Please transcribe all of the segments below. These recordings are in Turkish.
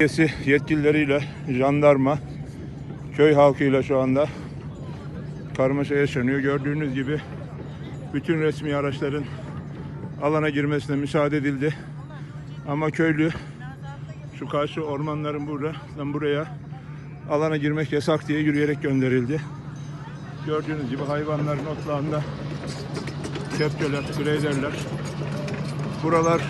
Belediyesi yetkilileriyle jandarma, köy halkıyla şu anda karmaşa yaşanıyor. Gördüğünüz gibi bütün resmi araçların alana girmesine müsaade edildi. Ama köylü şu karşı ormanların buradan buraya alana girmek yasak diye yürüyerek gönderildi. Gördüğünüz gibi hayvanların otlağında kepçeler, greyderler. Buralar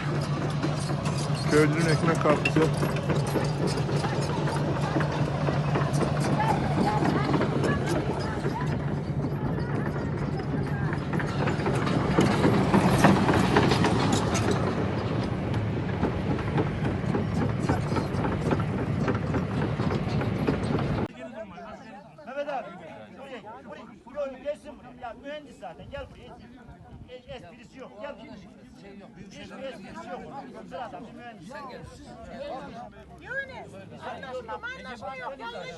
gelsin buraya. Ya mühendis zaten gel buraya. Esprisi yok. Gel buraya. Hiçbir esprisi yok. Sıradan bir mühendis. Yani anlaşma anlaşma yok. Yanlış